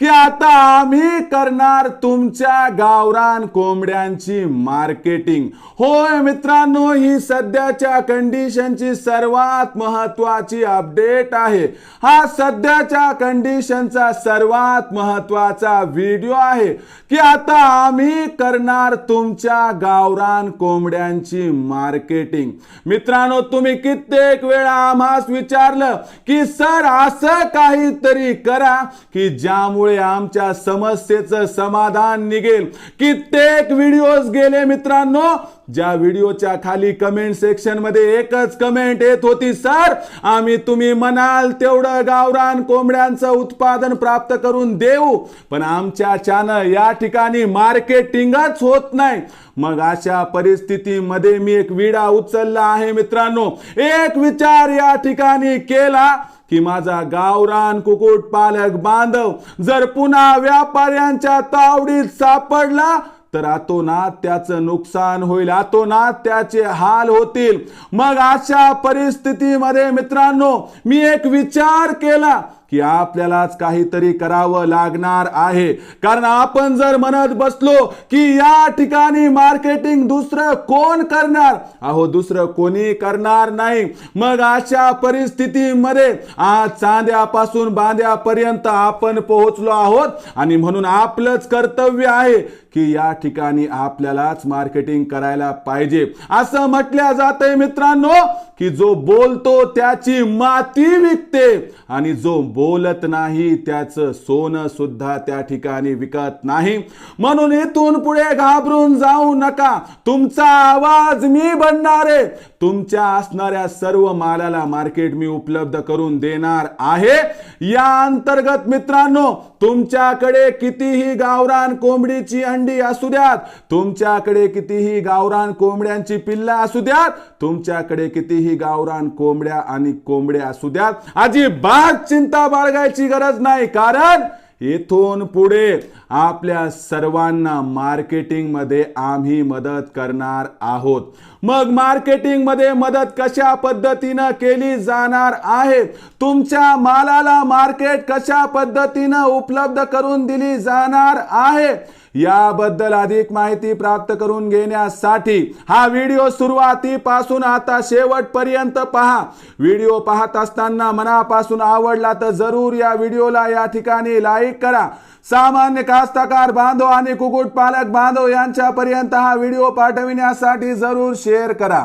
की आता आम्ही करणार तुमच्या गावरान कोंबड्यांची मार्केटिंग. होय मित्रांनो ही सध्याच्या कंडिशनची सर्वात महत्वाची अपडेट आहे. हा सध्याच्या कंडिशनचा सर्वात महत्त्वाचा व्हिडिओ आहे. की आता आम्ही करणार तुमच्या गावरान कोंबड्यांची मार्केटिंग. मित्रांनो तुम्ही कित्येक वेळा आम्हास विचारलं की सर असं काहीतरी करा की ज्यामुळे आमच्या समस्येचं समाधान निघेल. कित्येक व्हिडिओज गेले मित्रांनो. ज्या व्हिडिओच्या खाली कमेंट सेक्शनमध्ये एकच कमेंट येत होती सर आम्ही तुम्ही म्हणाल तेवढं गावरान कोंबड्यांचं उत्पादन प्राप्त करून देऊ. पण आमच्या चॅनल या ठिकाणी मार्केटिंगच होत नाही. मग अशा परिस्थितीमध्ये मी एक विडा उचलला आहे मित्रांनो. एक विचार या ठिकाणी केला. की माझा गावरान कुकुट पालक बांधव जर पुन्हा व्यापाऱ्यांच्या तावडीत सापडला तर आतोनात त्याचं नुकसान होईल आतोनात त्याचे हाल होतील. मग अशा परिस्थितीमध्ये मित्रांनो मी एक विचार केला की आपल्यालाच काहीतरी करावं लागणार आहे. कारण आपण जर म्हणत बसलो की या ठिकाणी मार्केटिंग दुसरं कोण करणार? अहो दुसरं कोणी करणार नाही. मग अशा परिस्थितीमध्ये आज चांद्यापासून बांद्यापर्यंत आपण पोहोचलो आहोत आणि म्हणून आपलंच कर्तव्य आहे की या ठिकाणी आपल्यालाच मार्केटिंग करायला पाहिजे. असं म्हटल्या जातंय मित्रांनो की जो बोलतो त्याची माती विकते आणि जो बोलत नाही त्याचं सोनं सुद्धा त्या ठिकाणी विकत नाही. म्हणून इथून पुढे घाबरून जाऊ नका. तुमचा आवाज मी बनणार आहे. तुमच्या असणाऱ्या सर्व मालाला मार्केट मी उपलब्ध करून देणार आहे. या अंतर्गत मित्रांनो तुमच्याकडे कितीही गावरान कोंबडीची अंडी असू द्यात तुमच्याकडे कितीही गावरान कोंबड्यांची पिल्ला असू द्यात तुमच्याकडे कितीही गावरान कोंबड्या आणि कोंबड्या असू द्यात. अजिबात चिंता बाळगायची गरज नाही कारण इथून पुढे आपल्या सर्वांना मार्केटिंगमध्ये आम्ही मदत करणार आहोत. मग मार्केटिंगमध्ये मदत कशा पद्धतीनं केली जाणार आहे? तुमच्या मालाला मार्केट कशा पद्धतीनं उपलब्ध करून दिली जाणार आहे? याबद्दल अधिक माहिती प्राप्त करून घेण्यासाठी हा व्हिडिओ सुरुवातीपासून आता शेवटपर्यंत पहा. व्हिडिओ पाहत असताना मनापासून आवडला तर जरूर या व्हिडिओला या ठिकाणी लाईक करा. सामान्य कास्तकार बांधव आणि कुकुट पालक बांधव यांच्यापर्यंत हा व्हिडिओ पाठविण्यासाठी जरूर शेअर करा.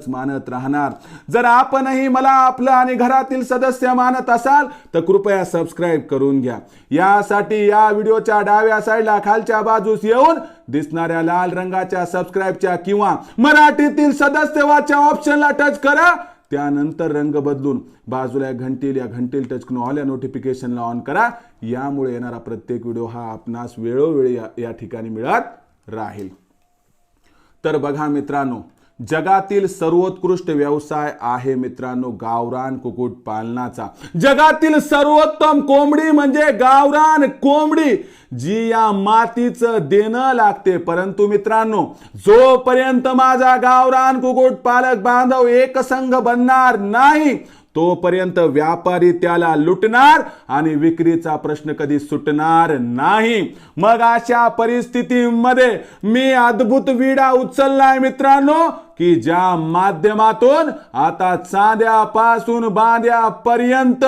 आपलंच मानत राहणार. जर आपणही मला आपलं आणि घरातील सदस्य मानत असाल तर कृपया सबस्क्राईब करून घ्या. यासाठी या व्हिडिओच्या डाव्या साईडला खालच्या बाजूस येऊन दिसणाऱ्या लाल रंगाच्या सबस्क्राईबच्या किंवा मराठीतील सदस्यवाच्या ऑप्शनला टच करा. त्यानंतर रंग बदलून बाजूला घंटील या घंटील टच करून ऑल या नोटिफिकेशनला ऑन करा. यामुळे येणारा प्रत्येक व्हिडिओ हा आपणास वेळोवेळी या- या ठिकाणी मिळत राहील. तर बघा मित्रांनो जगातील सर्वोत्कृष्ट व्यवसाय आहे मित्रांनो गावरान कुकुट पालनाचा. जगातील सर्वोत्तम कोंबडी म्हणजे गावरान कोंबडी जी या मातीचं देणं लागते. परंतु मित्रांनो जोपर्यंत माझा गावरान कुकुट पालक बांधव एकसंघ बनणार नाही तोपर्यंत व्यापारी त्याला लुटणार आणि विक्रीचा प्रश्न कधी सुटणार नाही. मग अशा परिस्थितीमध्ये मी अद्भुत विडा उचललाय मित्रांनो. की ज्या माध्यमातून आता चांद्यापासून बांद्यापर्यंत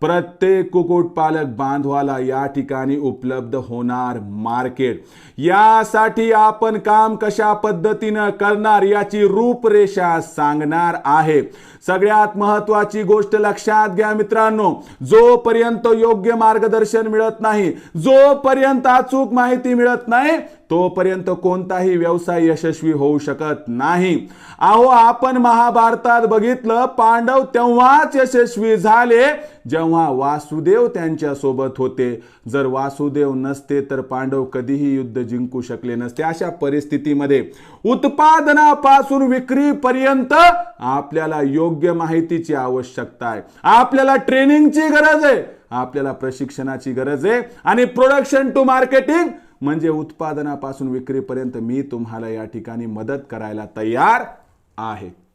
प्रत्येक कुक्कुटपालक बांधवाला या ठिकाणी उपलब्ध होणार मार्केट. यासाठी आपण काम कशा पद्धतीनं करणार याची रूपरेषा सांगणार आहे. सगळ्यात महत्वाची गोष्ट लक्षात घ्या मित्रांनो. जोपर्यंत योग्य मार्गदर्शन मिळत नाही जोपर्यंत अचूक माहिती मिळत नाही तोपर्यंत कोणताही व्यवसाय यशस्वी होऊ शकत नाही. अहो आपण महाभारतात बघितलं पांडव तेव्हाच यशस्वी झाले जेव्हा वासुदेव त्यांच्यासोबत होते. जर वासुदेव नसते तर पांडव कधीही युद्ध जिंकू शकले नसते. अशा परिस्थितीमध्ये उत्पादनापासून विक्रीपर्यंत आपल्याला योग्य माहितीची आवश्यकता आहे. आपल्याला ट्रेनिंगची गरज आहे. आपल्याला प्रशिक्षणाची गरज आहे. आणि प्रोडक्शन टू मार्केटिंग म्हणजे उत्पादनापासून विक्रीपर्यंत मी तुम्हाला या ठिकाणी मदत करायला तयार आहे.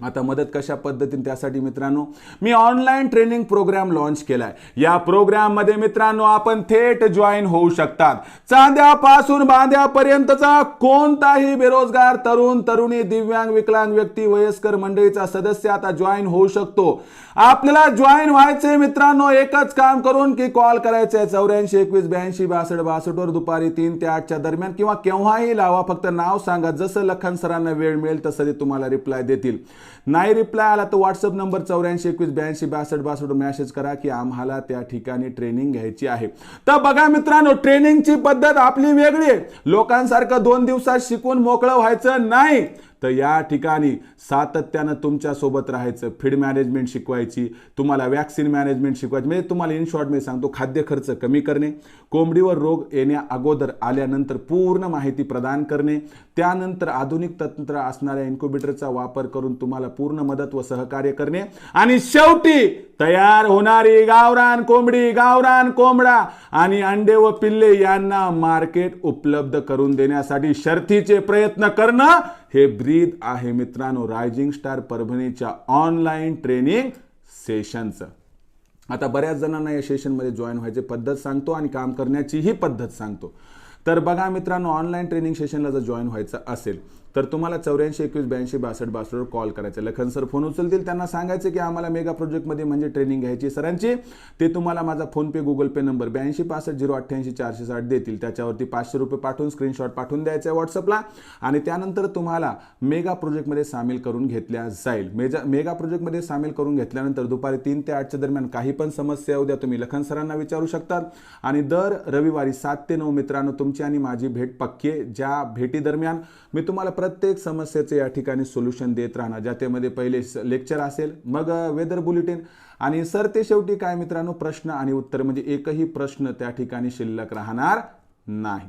आता मदत कशा पद्धतीने त्यासाठी मित्रांनो? मी ऑनलाईन ट्रेनिंग प्रोग्राम लॉन्च केलाय. या प्रोग्राममध्ये मित्रांनो आपण थेट जॉईन होऊ शकतात. चांद्यापासून बांध्यापर्यंतचा कोणताही बेरोजगार तरुण तरुणी दिव्यांग विकलांग व्यक्ती वयस्कर मंडळीचा सदस्य आता जॉईन होऊ शकतो. आपल्याला जॉईन व्हायचे मित्रांनो एकच काम करून की कॉल करायचे चौऱ्याऐंशी एकवीस ब्याऐंशी बासष्ट बासष्ट वर दुपारी तीन ते आठच्या दरम्यान किंवा केव्हाही लावा फक्त नाव सांगा. जसं लखन सरांना वेळ मिळेल तसं ते तुम्हाला रिप्लाय देतील. नाही रिप्लाय आला तर व्हॉट्सअप नंबर चौऱ्याऐंशी एकवीस ब्याऐंशी बासष्ट बासष्ट मेसेज करा की आम्हाला त्या ठिकाणी ट्रेनिंग घ्यायची आहे. तर बघा मित्रांनो ट्रेनिंगची पद्धत आपली वेगळी आहे. लोकांसारखं दोन दिवसात शिकून मोकळं व्हायचं नाही. तर या ठिकाणी सातत्यानं तुमच्यासोबत राहायचं फीड मॅनेजमेंट शिकवायची तुम्हाला वॅक्सिन मॅनेजमेंट शिकवायची. म्हणजे तुम्हाला इन शॉर्ट मी सांगतो खाद्य खर्च कमी करणे कोंबडीवर रोग येण्या अगोदर आल्यानंतर पूर्ण माहिती प्रदान करणे त्यानंतर आधुनिक तंत्र असणाऱ्या इन्क्युबेटरचा वापर करून तुम्हाला पूर्ण मदत व सहकार्य करणे आणि शेवटी तयार होणारी गावरान कोंबडी गावरान कोंबडा आणि अंडे व पिल्ले यांना मार्केट उपलब्ध करून देण्यासाठी शर्थीचे प्रयत्न करणं हे ब्रीद आहे मित्रांनो. रायझिंग स्टार परभणीच्या ऑनलाईन ट्रेनिंग सेशनचं. आता बऱ्याच जणांना या सेशनमध्ये जॉईन व्हायची पद्धत सांगतो आणि काम करण्याचीही पद्धत सांगतो. तर बघा मित्रांनो ऑनलाईन ट्रेनिंग सेशनला जर जॉईन व्हायचं असेल तर तुम्हाला चौऱ्याऐंशी एकवीस ब्याऐंशी बासष्ट बासष्टवर कॉल करायचं. लखन सर फोन उचलतील त्यांना सांगायचं की आम्हाला मेगा प्रोजेक्टमध्ये म्हणजे ट्रेनिंग घ्यायची सरांची. ते तुम्हाला माझा फोनपे गुगल पे नंबर ब्याऐंशी पासष्ट झिरो अठ्ठ्याऐंशी चारशे साठ देतील. त्याच्यावरती पाचशे रुपये पाठवून स्क्रीनशॉट पाठवून द्यायचं आहे व्हॉट्सअपला आणि त्यानंतर तुम्हाला मेगा प्रोजेक्टमध्ये सामील करून घेतल्या जाईल. मेजा मेगा प्रोजेक्टमध्ये सामील करून घेतल्यानंतर दुपारी तीन ते आठच्या दरम्यान काही पण समस्या उद्या तुम्ही लखन सरांना विचारू शकतात आणि दर रविवारी सात ते नऊ मित्रांनो तुमची आणि माझी भेट पक्की ज्या भेटी दरम्यान मी तुम्हाला प्रत्येक समस्येचे या ठिकाणी सोल्युशन देत राहणार. ज्याच्यामध्ये पहिले लेक्चर असेल मग वेदर बुलेटिन आणि सर ते शेवटी काय मित्रांनो प्रश्न आणि उत्तर म्हणजे एकही प्रश्न त्या ठिकाणी शिल्लक राहणार नाही.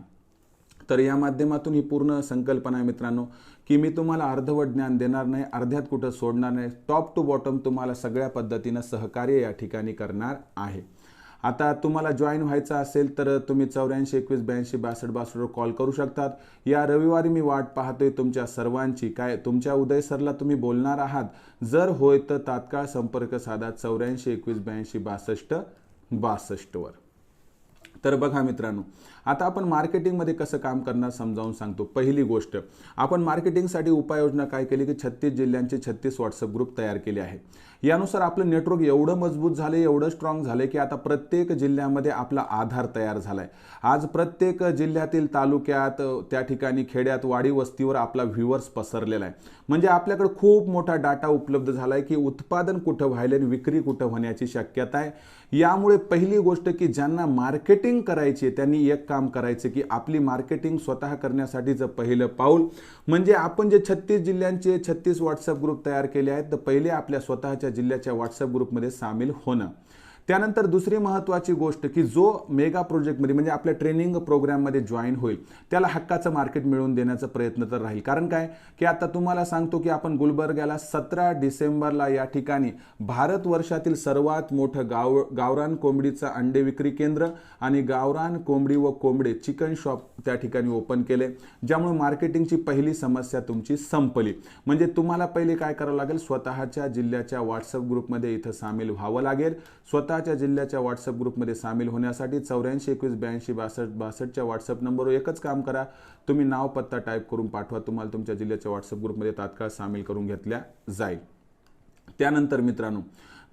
तर या माध्यमातून ही पूर्ण संकल्पना आहे मित्रांनो की मी तुम्हाला अर्धवट ज्ञान देणार नाही अर्ध्यात कुठं सोडणार नाही. टॉप टू बॉटम तुम्हाला सगळ्या पद्धतीनं सहकार्य या ठिकाणी करणार आहे. आता तुम्हाला जॉईन व्हायचं असेल तर तुम्ही चौऱ्याऐंशी एकवीस ब्याऐंशी बासष्ट बासष्टवर कॉल करू शकतात. या रविवारी मी वाट पाहतोय तुमच्या सर्वांची. काय तुमच्या उदय सरला तुम्ही बोलणार आहात? जर होय तर तात्काळ संपर्क साधा चौऱ्याऐंशी एकवीस ब्याऐंशी बासष्ट बासष्टवर तर बघा मित्रांनो आता आपण मार्केटिंगमध्ये कसं काम करणार समजावून सांगतो. पहिली गोष्ट आपण मार्केटिंगसाठी उपाययोजना काय केली की छत्तीस जिल्ह्यांचे छत्तीस व्हॉट्सअप ग्रुप तयार केले आहे. यानुसार आपलं नेटवर्क एवढं मजबूत झालं एवढं स्ट्रॉंग झालं की आता प्रत्येक जिल्ह्यामध्ये आपला आधार तयार झाला आहे आज प्रत्येक जिल्ह्यातील तालुक्यात त्या ठिकाणी खेड्यात वाडी वस्तीवर आपला व्ह्युअर्स पसरलेला आहे. म्हणजे आपल्याकडे खूप मोठा डाटा उपलब्ध झाला आहे की उत्पादन कुठं व्हायला आणि विक्री कुठं होण्याची शक्यता आहे. यामुळे पहिली गोष्ट की ज्यांना मार्केटिंग करायची आहे त्यांनी एक काम करायचं की आपली मार्केटिंग स्वतः करण्यासाठीचं पहिलं पाऊल म्हणजे आपण जे छत्तीस जिल्ह्यांचे छत्तीस व्हॉट्सअप ग्रुप तयार केले आहेत तर पहिले आपल्या स्वतःच्या जिल्ह्याच्या व्हॉट्सअप ग्रुपमध्ये सामील होणं. त्यानंतर दुसरी महत्त्वाची गोष्ट की जो मेगा प्रोजेक्टमध्ये म्हणजे आपल्या ट्रेनिंग प्रोग्राममध्ये जॉईन होईल त्याला हक्काचं मार्केट मिळवून देण्याचा प्रयत्न तर राहील. कारण काय? की आता तुम्हाला सांगतो की आपण गुलबर्ग्याला सतरा डिसेंबरला या ठिकाणी भारत वर्षातील सर्वात मोठं गाव गावरान कोंबडीचं अंडे विक्री केंद्र आणि गावरान कोंबडी व कोंबडे चिकन शॉप त्या ठिकाणी ओपन केले ज्यामुळे मार्केटिंगची पहिली समस्या तुमची संपली. म्हणजे तुम्हाला पहिले काय करावं लागेल? स्वतःच्या जिल्ह्याच्या व्हॉट्सअप ग्रुपमध्ये इथं सामील व्हावं लागेल. स्वतः स्वतःच्या जिल्ह्याच्या व्हॉट्सअप ग्रुपमध्ये सामील होण्यासाठी चौऱ्याऐंशी एकवीस ब्याऐंशी बासष्ट बासष्टच्या व्हॉट्सअप नंबरवर एकच काम करा. तुम्ही नाव पत्ता टाईप करून पाठवा. तुम्हाला तुमच्या जिल्ह्याच्या व्हॉट्सअप ग्रुपमध्ये तात्काळ सामील करून घेतल्या जाईल. त्यानंतर मित्रांनो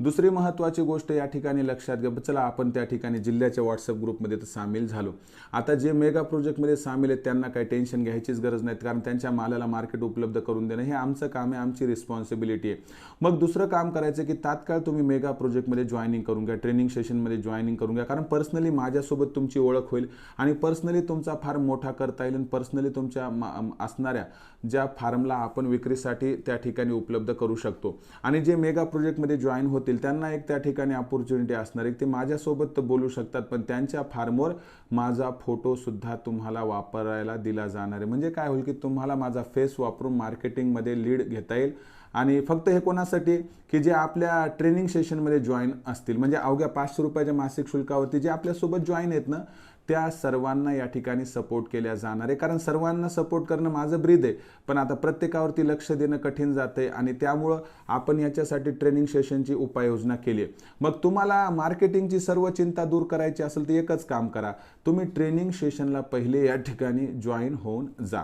दुसरी महत्त्वाची गोष्ट या ठिकाणी लक्षात घ्या. चला आपण त्या ठिकाणी जिल्ह्याच्या व्हॉट्सअप ग्रुपमध्ये तर सामील झालो. आता जे मेगा प्रोजेक्टमध्ये सामील आहेत त्यांना काही टेन्शन घ्यायचीच गरज नाही कारण त्यांच्या मालाला मार्केट उपलब्ध करून देणं हे आमचं काम आहे आमची रिस्पॉन्सिबिलिटी आहे. मग दुसरं काम करायचं की तात्काळ तुम्ही मेगा प्रोजेक्टमध्ये जॉईनिंग करून घ्या ट्रेनिंग सेशनमध्ये जॉईनिंग करून घ्या कारण पर्सनली माझ्यासोबत तुमची ओळख होईल आणि पर्सनली तुमचा फार मोठा करता येईल आणि पर्सनली तुमच्या असणाऱ्या ज्या फार्मला आपण विक्रीसाठी त्या ठिकाणी उपलब्ध करू शकतो. आणि जे मेगा प्रोजेक्टमध्ये जॉईन होतील. त्यांना एक त्या ठिकाणी अपॉर्च्युनिटी असणार. एक ते माझ्यासोबत तर बोलू शकतात पण त्यांच्या फार्मवर माझा फोटोसुद्धा तुम्हाला वापरायला दिला जाणार आहे. म्हणजे काय होईल की तुम्हाला माझा फेस वापरून मार्केटिंगमध्ये लीड घेता येईल. आणि फक्त हे कोणासाठी? की जे आपल्या ट्रेनिंग सेशनमध्ये जॉईन असतील. म्हणजे अवघ्या पाचशे रुपयाच्या मासिक शुल्कावरती जे आपल्यासोबत जॉईन आहेत ना त्या सर्वांना या ठिकाणी सपोर्ट केल्या जाणार आहे. कारण सर्वांना सपोर्ट करणं माझं ब्रीद आहे. पण आता प्रत्येकावरती लक्ष देणं कठीण जाते आणि त्यामुळं आपण याच्यासाठी ट्रेनिंग सेशनची उपाययोजना केली आहे. मग तुम्हाला मार्केटिंगची सर्व चिंता दूर करायची असेल तर एकच काम करा. तुम्ही ट्रेनिंग सेशनला पहिले या ठिकाणी जॉईन होऊन जा.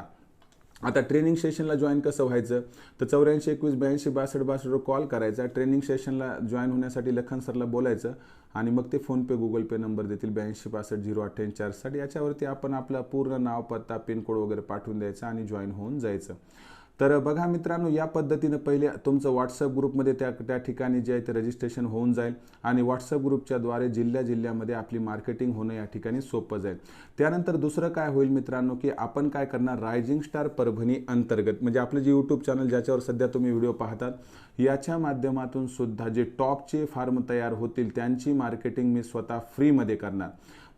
आता ट्रेनिंग सेशनला जॉईन कसं व्हायचं? तर चौऱ्याऐंशी एकवीस ब्याऐंशी बासष्ट बासष्टवर कॉल करायचा. ट्रेनिंग सेशनला जॉईन होण्यासाठी लखन सरला बोलायचं आणि मग ते फोनपे गुगल पे नंबर देतील. ब्याऐंशी बासष्ट झिरो अठ्ठ्याऐंशी चारसाठी याच्यावरती आपण आपला पूर्ण नाव पत्ता पिनकोड वगैरे पाठवून द्यायचा आणि जॉईन होऊन जायचं. तर बघा मित्रांनो या पद्धतीनं पहिले तुमचं व्हॉट्सअप ग्रुपमध्ये त्या त्या ठिकाणी जे आहे ते रजिस्ट्रेशन होऊन जाईल आणि व्हॉट्सअप ग्रुपच्याद्वारे जिल्ह्या जिल्ह्यामध्ये आपली मार्केटिंग होणं या ठिकाणी सोपं जाईल. त्यानंतर दुसरं काय होईल मित्रांनो की आपण काय करणार? रायझिंग स्टार परभणी अंतर्गत म्हणजे आपलं जे यूट्यूब चॅनल ज्याच्यावर सध्या तुम्ही व्हिडिओ पाहतात याच्या माध्यमातून सुद्धा जे टॉपचे फार्म तयार होतील त्यांची मार्केटिंग मी स्वतः फ्रीमध्ये करणार.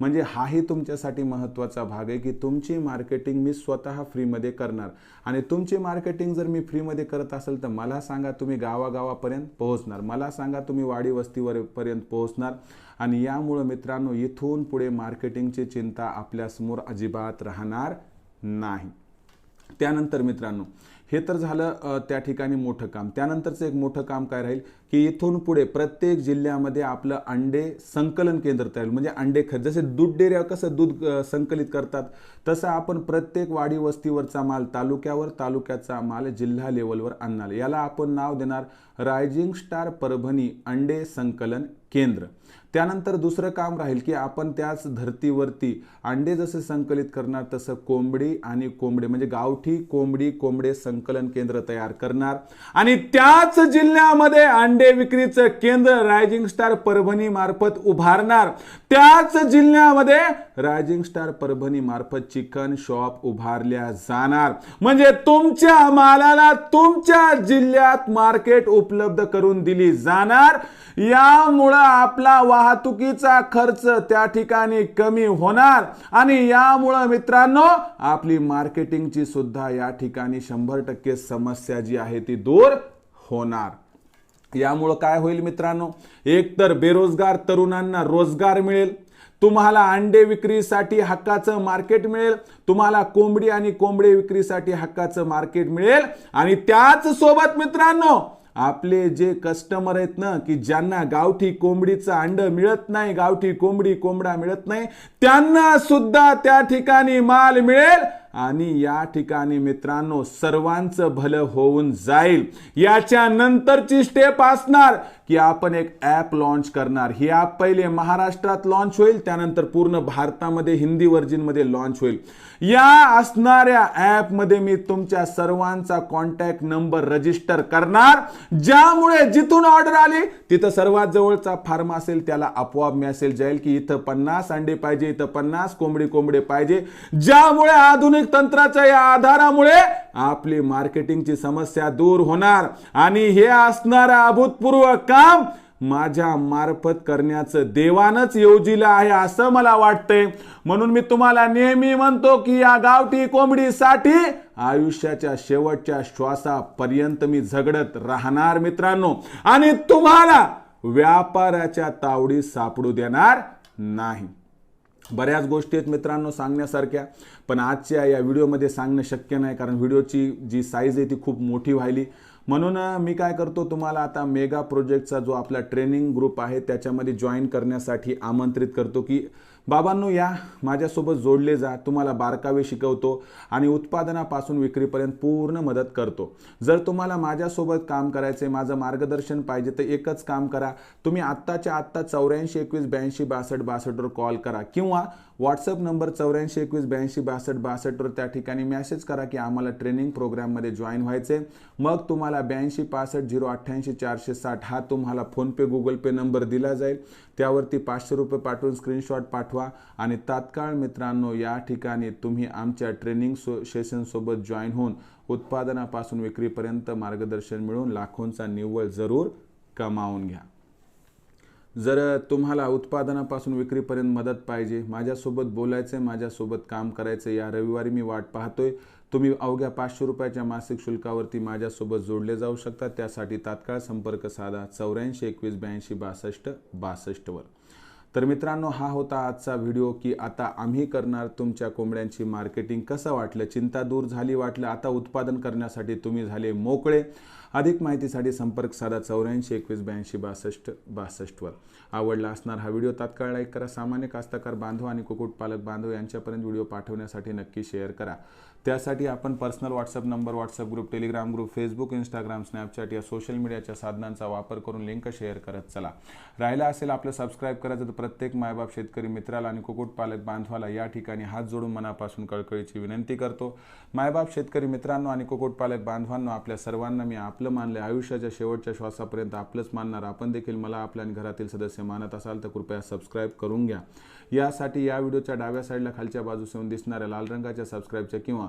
म्हणजे हाही तुमच्यासाठी महत्त्वाचा भाग आहे की तुमची मार्केटिंग मी स्वतः फ्रीमध्ये करणार. आणि तुमची मार्केटिंग जर मी फ्रीमध्ये करत असेल तर मला सांगा तुम्ही गावागावापर्यंत पोहोचणार. मला सांगा तुम्ही वाडी वस्तीवर पर्यंत पोहोचणार. आणि यामुळं मित्रांनो इथून पुढे मार्केटिंगची चिंता आपल्यासमोर अजिबात राहणार नाही. त्यानंतर मित्रांनो हे तर झालं त्या ठिकाणी मोठं काम. त्यानंतरचं एक मोठं काम काय राहील? की इथून पुढे प्रत्येक जिल्ह्यामध्ये आपलं अंडे संकलन केंद्र तयार म्हणजे अंडे खत जसे दूध डेऱ्या कसं दूध संकलित करतात तसं आपण प्रत्येक वाडी वस्तीवरचा माल तालुक्यावर तालुक्याचा माल जिल्हा लेवलवर आणणार याला आपण नाव देणार रायझिंग स्टार परभणी अंडे संकलन केंद्र. त्यानंतर दुसरं काम राहील की आपण त्याच धर्तीवरती अंडे जसे संकलित करणार तसं कोंबडी आणि कोंबडे म्हणजे गावठी कोंबडी कोंबडे संकलन केंद्र तयार करणार. आणि त्याच जिल्ह्यामध्ये अंडे विक्रीचं केंद्र रायझिंग स्टार परभणी मार्फत उभारणार. त्याच जिल्ह्यामध्ये रायझिंग स्टार परभणी मार्फत चिकन शॉप उभारल्या जाणार. म्हणजे तुमच्या मालाला तुमच्या जिल्ह्यात मार्केट उपलब्ध करून दिली जाणार. यामुळं आपला वाहतुकीचा खर्च त्या ठिकाणी कमी होणार. आणि यामुळं मित्रांनो आपली मार्केटिंगची सुद्धा या ठिकाणी शंभर टक्के समस्या जी आहे ती दूर होणार. यामुळं काय होईल मित्रांनो एकतर बेरोजगार तरुणांना रोजगार मिळेल तुम्हाला अंडे विक्रीसाठी हक्काचं मार्केट मिळेल तुम्हाला कोंबडी आणि कोंबडे विक्रीसाठी हक्काचं मार्केट मिळेल. आणि त्याच सोबत मित्रांनो आपले जे कस्टमर आहेत ना की ज्यांना गावठी कोंबडीचं अंड मिळत नाही गावठी कोंबडी कोंबडा मिळत नाही त्यांना सुद्धा त्या ठिकाणी माल मिळेल. आणि या ठिकाणी मित्रांनो सर्वांचं भलं होऊन जाईल. याच्या नंतरची स्टेप असणार की आपण एक ॲप लॉन्च करणार. ही ॲप पहिले महाराष्ट्रात लॉन्च होईल त्यानंतर पूर्ण भारतामध्ये हिंदी व्हर्जिनमध्ये लॉन्च होईल. या असणाऱ्या ॲपमध्ये मी तुमच्या सर्वांचा कॉन्टॅक्ट नंबर रजिस्टर करणार. ज्यामुळे जिथून ऑर्डर आली तिथं सर्वात जवळचा फार्म असेल त्याला आपोआप मेसेज जाईल की इथं पन्नास अंडे पाहिजे इथं पन्नास कोंबडी कोंबडे पाहिजे. ज्यामुळे आधुनिक तंत्राच्या या आधारामुळे आपली मार्केटिंगची समस्या दूर होणार. आणि हे असणारं अभूतपूर्व काम माझ्या मार्फत करण्याचं देवानच योजिलं आहे असं मला वाटतंय. म्हणून मी तुम्हाला नेहमी म्हणतो की या गावठी कोंबडीसाठी आयुष्याच्या शेवटच्या श्वासापर्यंत मी झगडत राहणार मित्रांनो. आणि तुम्हाला व्यापाराच्या तावडीत सापडू देणार नाही. बऱ्याच गोष्टी आहेत मित्रांनो सांगण्यासारख्या पण आजच्या या व्हिडिओमध्ये सांगणं शक्य नाही कारण व्हिडिओची जी साईज आहे ती खूप मोठी व्हायली. म्हणून मी काय करतो तुम्हाला आता मेगा प्रोजेक्टचा जो आपला ट्रेनिंग ग्रुप आहे त्याच्यामध्ये जॉईन करण्यासाठी आमंत्रित करतो की बाबांनो या माझ्यासोबत जोडले जा तुम्हाला बारकावे शिकवतो आणि उत्पादनापासून विक्रीपर्यंत पूर्ण मदत करतो. जर तुम्हाला माझ्यासोबत काम करायचे माझं मार्गदर्शन पाहिजे तर एकच काम करा. तुम्ही आत्ताच्या आत्ता चौऱ्याऐंशी एकवीस ब्याऐंशी बासष्ट बासष्टवर कॉल करा किंवा व्हॉट्सअप नंबर चौऱ्याऐंशी एकवीस ब्याऐंशी बासष्ट बासष्टवर त्या ठिकाणी मेसेज करा की आम्हाला ट्रेनिंग प्रोग्राममध्ये जॉईन व्हायचे मग तुम्हाला ब्याऐंशी पासष्ट झिरो अठ्ठ्याऐंशी चारशे साठ हा तुम्हाला फोनपे गुगल पे नंबर दिला जाईल. त्यावरती पाचशे रुपये पाठवून स्क्रीनशॉट पाठवा आणि तात्काळ मित्रांनो या ठिकाणी तुम्ही आमच्या ट्रेनिंग सो सेशनसोबत जॉईन होऊन उत्पादनापासून विक्रीपर्यंत मार्गदर्शन मिळवून लाखोंचा निव्वळ जरूर कमावून घ्या. जर तुम्हाला उत्पादनापासून विक्रीपर्यंत मदत पाहिजे. माझ्यासोबत बोलायचं आहे माझ्यासोबत काम करायचं या रविवारी मी वाट पाहतोय. तुम्ही अवघ्या पाचशे रुपयाच्या मासिक शुल्कावरती माझ्यासोबत जोडले जाऊ शकता. त्यासाठी तात्काळ संपर्क साधा. चौऱ्याऐंशी एकवीस ब्याऐंशी बासष्ट बासष्टवर तर मित्रांनो हा होता आजचा व्हिडिओ की आता आम्ही करणार तुमच्या कोंबड्यांची मार्केटिंग. कसं वाटलं? चिंता दूर झाली वाटलं? आता उत्पादन करण्यासाठी तुम्ही झाले मोकळे. अधिक माहितीसाठी संपर्क साधा चौऱ्याऐंशी एकवीस ब्याऐंशी बासष्ट बासष्टवर. आवडला असणार हा व्हिडिओ तात्काळ लाईक करा. सामान्य कास्तकार बांधव आणि कुक्कुटपालक बांधव यांच्यापर्यंत व्हिडिओ पाठवण्यासाठी नक्की शेअर करा. त्यासाठी आपण personal WhatsApp number WhatsApp group Telegram group Facebook Instagram Snapchat या सोशल मीडियाच्या साधनांचा वापर करून लिंक शेअर करत चला. राहिला असेल आपलं सबस्क्राईब करायचं तर प्रत्येक मायबाप शेतकरी मित्राला आणि कुक्कुटपालक बांधवाला या ठिकाणी हात जोडून मनापासून कळकळीची विनंती करतो. मायबाप शेतकरी मित्रांनो आणि कुक्कुटपालक बांधवांनो आपल्या सर्वांना मी आपलं मानले आयुष्याच्या शेवटच्या श्वासापर्यंत आपलंच मानणार. आपण देखील मला आपल्या आणि घरातील सदस्य मानत असाल तर कृपया सबस्क्राईब करून घ्या. यासाठी या व्हिडिओच्या डाव्या साईडला खालच्या बाजूस येऊन दिसणाऱ्या लाल रंगाच्या सबस्क्राईबच्या किंवा